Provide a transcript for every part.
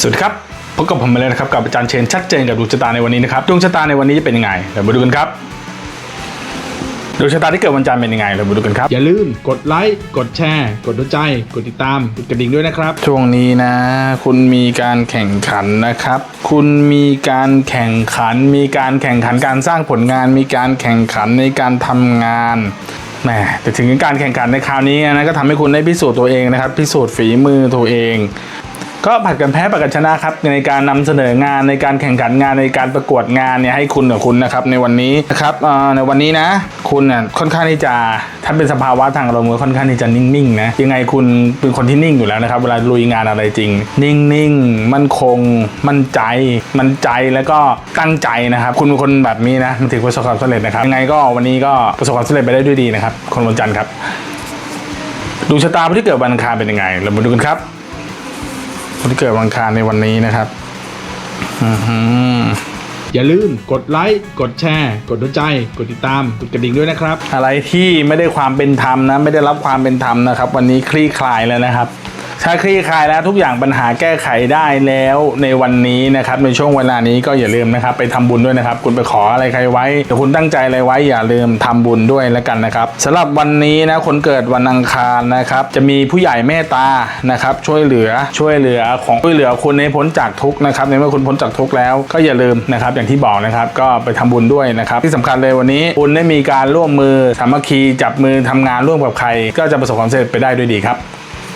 สวัสดีครับพบกับผมมาเลยนะครับกับอาจารย์เชนชัดเจนกับดวงชะตาในวันนี้นะครับดวงชะตาในวันนี้จะเป็นยังไงเดี๋ยวมาดูกันครับดวงชะตาที่เกิดวันจันทร์เป็นยังไงเรามาดูกันครับ อย่าลืมกดไลค์กดแชร์ กดดูใจ กดติดตามกดกระดิ่งด้วยนะครับ ช่วงนี้นะ คุณมีการแข่งขันนะครับ คุณมีการแข่งขัน มีการแข่งขันการสร้างผลงาน มีการแข่งขันในการทำงานแหมแต่ถึงการแข่งขันในคราวนี้นะก็ทำให้คุณได้พิสูจน์ตัวเองนะครับ พิสูจน์ฝีมือตัวเอง ก็ผัดกันแพ้ผัดกันชนะครับในการนำเสนองานในการแข่งขันงานในการประกวดงานเนี่ยให้คุณกับคุณนะครับในวันนี้นะครับในวันนี้นะคุณน่ะค่อนข้างที่จะถ้าเป็นสภาวะทางอารมณ์ค่อนข้างที่จะนิ่งๆนะยังไงคุณเป็นคนที่นิ่งอยู่แล้วนะครับเวลาลุยงานอะไรจริง นิ่งๆมั่นคง มั่นใจมั่นใจแล้วก็ตั้งใจนะครับ คุณเป็นคนแบบนี้นะมันถึงประสบความสำเร็จนะครับยังไงก็วันนี้ก็ประสบความสำเร็จไปได้ด้วยดีนะครับคนวันจันทร์ครับดวงชะตาผู้ที่เกิดวันอังคารเป็นยังไง เรามาดูกันครับ ผู้ที่เกิดวันอังคารในวันนี้นะครับอือหืออย่าลืมกดไลค์ กดแชร์ กดดูใจ กดติดตาม กดกระดิ่งด้วยนะครับ อะไรที่ไม่ได้ความเป็นธรรมนะ ไม่ได้รับความเป็นธรรมนะครับ วันนี้คลี่คลายแล้วนะครับ ถ้าคลี่คลายแล้วทุกอย่างปัญหาแก้ไขได้แล้วในวันนี้นะครับในช่วงเวลานี้ก็อย่าลืมนะครับไปทำบุญด้วยนะครับ คุณไปขออะไรใครไว้หรือคุณตั้งใจอะไรไว้อย่าลืมทำบุญด้วยแล้วกันนะครับสำหรับวันนี้นะคนเกิดวันอังคารนะครับ จะมีผู้ใหญ่เมตตานะครับ ช่วยเหลือช่วยเหลือของช่วยเหลือคุณให้พ้นจากทุกนะครับในเมื่อคุณพ้นจากทุกแล้วก็อย่าลืมนะครับ อย่างที่บอกนะครับ ก็ไปทำบุญด้วยนะครับ ที่สำคัญเลยวันนี้คุณได้มีการร่วมมือสามัคคีจับมือทำงานร่วมกับใคร ก็จะประสบความสำเร็จไปได้ด้วยดีครับ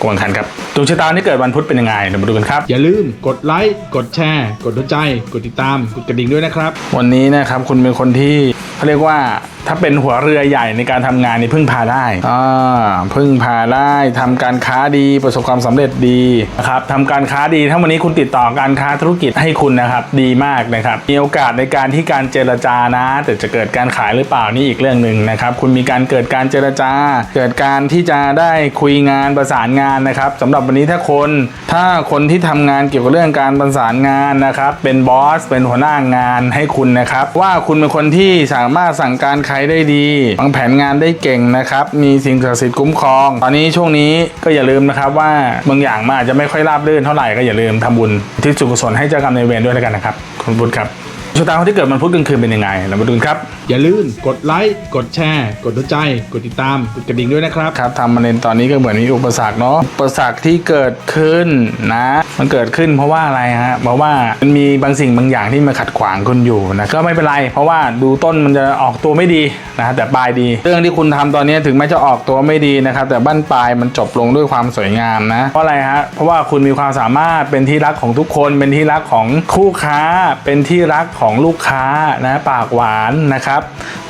กวางคันครับดวงชะตาที่เกิดวันพุธเป็นยังไงเดี๋ยวมาดูกันครับ อย่าลืมกดไลค์กดแชร์ กดดูใจ กดติดตาม กดกระดิ่งด้วยนะครับ วันนี้นะครับคุณเป็นคนที่ เขาเรียกว่าถ้าเป็นหัวเรือใหญ่ในการทำงานนี่พึ่งพาได้อ่าพึ่งพาได้ทำการค้าดีประสบความสำเร็จดีนะครับทำการค้าดีถ้าวันนี้คุณติดต่อการค้าธุรกิจให้คุณนะครับดีมากนะครับมีโอกาสในการที่การเจรจานะ แต่จะเกิดการขายหรือเปล่านี่อีกเรื่องหนึ่งนะครับคุณมีการเกิดการเจรจา เกิดการที่จะได้คุยงานประสานงานนะครับสำหรับวันนี้ถ้าคนถ้าคนที่ทำงานเกี่ยวกับเรื่องการประสานงานนะครับเป็นบอสเป็นหัวหน้างานให้คุณนะครับว่าคุณเป็นคนที่สามารถสั่งการใครได้ดีวางแผนงานได้เก่งนะครับ มีสิ่งศักดิ์สิทธิ์คุ้มครอง ตอนนี้ช่วงนี้ก็อย่าลืมนะครับว่าบางอย่างมันอาจจะไม่ค่อยราบรื่นเท่าไหร่ก็อย่าลืมทำบุญที่สุกุศลให้เจ้ากรรมในเวรด้วยแล้วกันนะครับคุณบุญครับ ชะตาคนที่เกิดมันพุธกลางคืนเป็นยังไงเรามาดูกันครับ อย่าลืมกดไลค์ กดแชร์ กดดูใจ กดติดตาม กดกระดิ่งด้วยนะครับ ครับทำมาเรนตอนนี้ก็เหมือนมีอุปสรรคเนาะ อุปสรรคที่เกิดขึ้นนะ มันเกิดขึ้นเพราะว่าอะไรฮะ เพราะว่ามันมีบางสิ่งบางอย่างที่มาขัดขวางคุณอยู่นะ ก็ไม่เป็นไร เพราะว่าดูต้นมันจะออกตัวไม่ดีนะแต่ปลายดี เรื่องที่คุณทำตอนนี้ถึงแม้จะออกตัวไม่ดีนะครับ แต่บั้นปลายมันจบลงด้วยความสวยงามนะ เพราะอะไรฮะ เพราะว่าคุณมีความสามารถเป็นที่รักของทุกคน เป็นที่รักของคู่ค้า เป็นที่รักของของลูกค้านะปากหวานนะครับ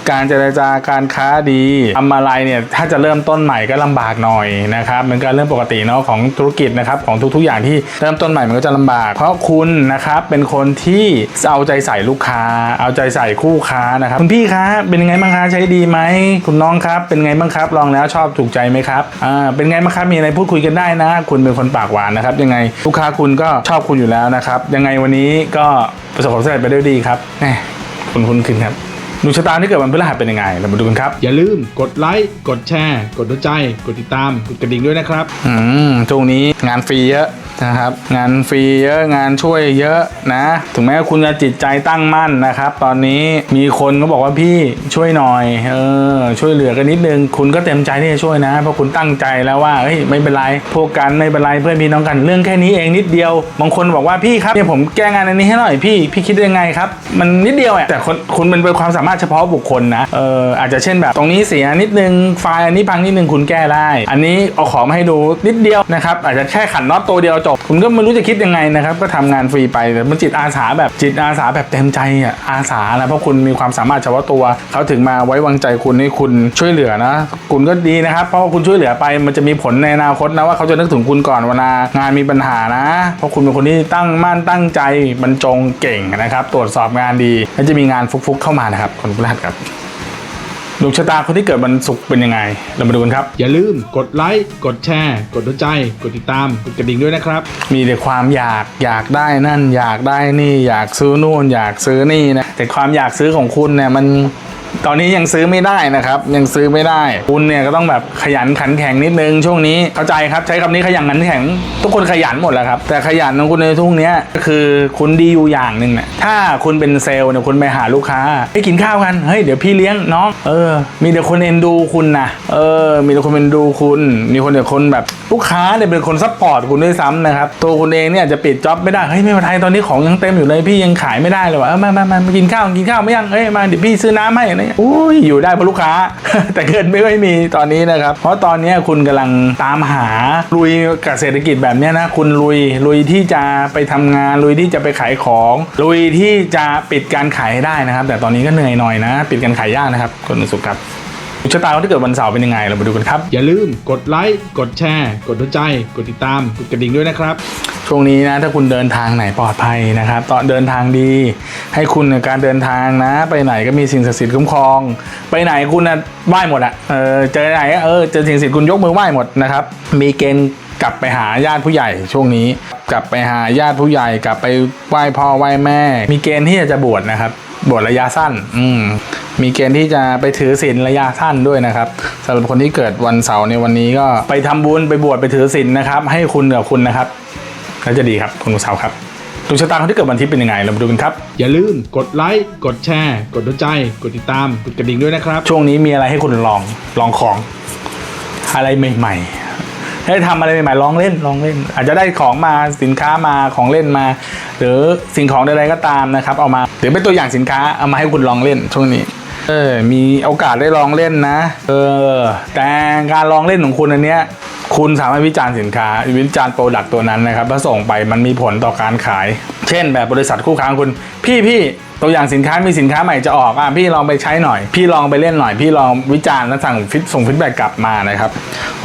การเจรจาการค้าดีทำอะไรเนี่ยถ้าจะเริ่มต้นใหม่ก็ลำบากหน่อยนะครับมันก็เรื่องปกติเนาะของธุรกิจนะครับของทุกๆอย่างที่เริ่มต้นใหม่มันก็จะลำบาก เพราะคุณนะครับเป็นคนที่เอาใจใส่ลูกค้า เอาใจใส่คู่ค้านะครับคุณพี่คะเป็นยังไงบ้างคะใช้ดีไหมคุณน้องครับ เป็นไงบ้างครับลองแล้วชอบถูกใจไหมครับอ่าเป็นไงบ้างครับมีอะไรพูดคุยกันได้นะ คุณเป็นคนปากหวานนะครับ ยังไงลูกค้าคุณก็ชอบคุณอยู่แล้วนะครับ ยังไงวันนี้ก็ประสบความสำเร็จไปได้ด้วยดีครับแหมคุณคุณขึ้นครับ ดวงชะตาที่เกิดวันพฤหัสเป็นยังไง เรามาดูกันครับ อย่าลืมกดไลค์ กดแชร์ กดดูใจ กดติดตาม กดกระดิ่งด้วยนะครับ อืมช่วงนี้งานฟรีเยอะนะครับ งานฟรีเยอะ งานช่วยเยอะนะ ถึงแม้คุณจะจิตใจตั้งมั่นนะครับ ตอนนี้มีคนก็บอกว่าพี่ช่วยหน่อย เออ ช่วยเหลือกันนิดนึง คุณก็เต็มใจที่จะช่วยนะ เพราะคุณตั้งใจแล้วว่า เฮ้ย ไม่เป็นไร พวกกันไม่เป็นไร เพื่อนพี่น้องกัน เรื่องแค่นี้เองนิดเดียว บางคนบอกว่าพี่ครับเนี่ยผมแก้งานอันนี้ให้หน่อยพี่ พี่คิดยังไงครับ มันนิดเดียวอะแต่คนคุณมันเป็นความสามารถเฉพาะบุคคลนะเอออาจจะเช่นแบบตรงนี้เสียนิดนึงไฟล์อันนี้พังนิดนึงคุณแก้ได้ อันนี้เอาของมาให้ดูนิดเดียวนะครับอาจจะแค่ขันน็อตตัวเดียวจบ คุณก็ไม่รู้จะคิดยังไงนะครับก็ทำงานฟรีไปแต่มันจิตอาสาแบบจิตอาสาแบบเต็มใจอะอาสานะเพราะคุณมีความสามารถเฉพาะตัว เขาถึงมาไว้วางใจคุณให้คุณช่วยเหลือนะ คุณก็ดีนะครับ เพราะว่าคุณช่วยเหลือไปมันจะมีผลในอนาคตนะว่าเขาจะนึกถึงคุณก่อนเวลางานมีปัญหานะ เพราะคุณเป็นคนที่ตั้งมั่นตั้งใจบรรจงเก่งนะครับ ตรวจสอบงานดีและจะมีงานฟุกๆเข้ามานะครับคนพฤหัสครับดวงชะตาคนที่เกิดวันศุกร์เป็นยังไง เรามาดูกันครับ อย่าลืมกดไลค์ กดแชร์ กดดูใจ กดติดตาม กดกระดิ่งด้วยนะครับ มีแต่ความอยากอยากได้นั่น อยากได้นี่ อยากซื้อนู่น อยากซื้อนี่นะแต่ความอยากซื้อของคุณเนี่ยมัน ตอนนี้ยังซื้อไม่ได้นะครับ ยังซื้อไม่ได้ คุณเนี่ยก็ต้องแบบขยันขันแข็งนิดนึง ช่วงนี้เข้าใจครับใช้คำนี้ขยันขันแข็ง ทุกคนขยันหมดแล้วครับ แต่ขยันของคุณในทุกเนี้ก็คือคุณดีอยู่อย่างหนึ่งเนี่ยถ้าคุณเป็นเซลล์เนี่ยคุณไปหาลูกค้าไปกินข้าวกันเฮ้ยเดี๋ยวพี่เลี้ยงน้องเออ มีแต่คนเอ็นดูคุณนะเออ มีแต่คนเอ็นดูคุณ มีคนแต่คนแบบลูกค้าเนี่ยเป็นคนซัพพอร์ตคุณด้วยซ้ำนะครับตัวคุณเองเนี่ยจะปิดจ็อบไม่ได้เฮ้ยไม่เป็นไรตอนนี้ของยังเต็มอยู่เลยพี่ยังขายไม่ได้เลยว่ะเออมามามากินข้าวกินข้าวไม่ยังเอ้ยมาเดี๋ยวพี่ซื้อน้ำให้อะไรเงี้ยอุ้ยอยู่ได้เพราะลูกค้า แต่เงินไม่ค่อยมีตอนนี้นะครับ เพราะตอนนี้คุณกำลังตามหาลุยกับเศรษฐกิจแบบนี้นะคุณลุยลุยที่จะไปทำงานลุยที่จะไปขายของลุยที่จะปิดการขายให้ได้นะครับ แต่ตอนนี้ก็เหนื่อยหน่อยนะ ปิดการขายยากนะครับคนสุขครับ ชะตาคนที่เกิดวันเสาร์เป็นยังไงเรามาดูกันครับ อย่าลืมกดไลค์กดแชร์ กดหัวใจ กดติดตามกดกระดิ่งด้วยนะครับ ช่วงนี้นะถ้าคุณเดินทางไหนปลอดภัยนะครับตอนเดินทางดี ให้คุณในการเดินทางนะ ไปไหนก็มีสิ่งศักดิ์สิทธิ์คุ้มครอง ไปไหนคุณนะไหว้หมดอะเออเจอไหนเออเจอสิ่งศักดิ์สิทธิ์คุณยกมือไหว้หมดนะครับมีเกณฑ์กลับไปหาญาติผู้ใหญ่ช่วงนี้ กลับไปหาญาติผู้ใหญ่กลับไปไหว้พ่อไหว้แม่ มีเกณฑ์ที่จะบวชนะครับบวชระยะสั้น อืม มีเกณฑ์ที่จะไปถือศีลระยะสั้นด้วยนะครับสำหรับคนที่เกิดวันเสาร์ในวันนี้ก็ไปทำบุญไปบวชไปถือศีลนะครับ ให้คุณกับคุณนะครับก็จะดีครับคุณผู้ชมครับดวงชะตาคนที่เกิดวันอาทิตย์เป็นยังไงเรามาดูกันครับ อย่าลืมกดไลค์กดแชร์ กดหัวใจ กดติดตามกดกระดิ่งด้วยนะครับ ช่วงนี้มีอะไรให้คุณลองลองของ อะไรใหม่ๆให้ทำอะไรใหม่ๆลองเล่นลองเล่น อาจจะได้ของมาสินค้ามาของเล่นมา หรือสิ่งของใดๆก็ตามนะครับ เอามาหรือเป็นตัวอย่างสินค้าเอามาให้คุณลองเล่นช่วงนี้ เออ มีโอกาสได้ลองเล่นนะ เออ แต่การลองเล่นของคุณอันเนี้ย คุณสามารถวิจารณ์สินค้า วิจารณ์โปรดักต์ตัวนั้นนะครับแล้วส่งไปมันมีผลต่อการขาย เช่นแบบบริษัทคู่ค้าของคุณ พี่พี่ตัวอย่างสินค้ามีสินค้าใหม่จะออกอะพี่ลองไปใช้หน่อย พี่ลองไปเล่นหน่อย พี่ลองวิจารณ์แล้วสั่งฟิตส่งฟีดแบ็กกลับมานะครับ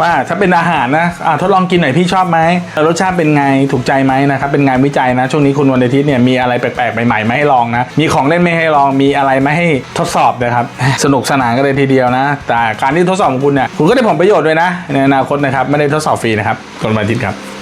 ว่าถ้าเป็นอาหารนะอะทดลองกินหน่อยพี่ชอบไหมรสชาติเป็นไงถูกใจไหมนะครับเป็นงานวิจัยนะ ช่วงนี้คุณวันอาทิตย์เนี่ยมีอะไรแปลกๆใหม่ๆมาให้ลองนะมีของเล่นไม่ให้ลองมีอะไรมาให้ทดสอบนะครับสนุกสนานกันเลยทีเดียวนะ แต่การที่ทดสอบของคุณเนี่ยคุณก็ได้ผลประโยชน์ด้วยนะในอนาคตนะครับไม่ได้ทดสอบฟรีนะครับคนวันอาทิตย์ครับ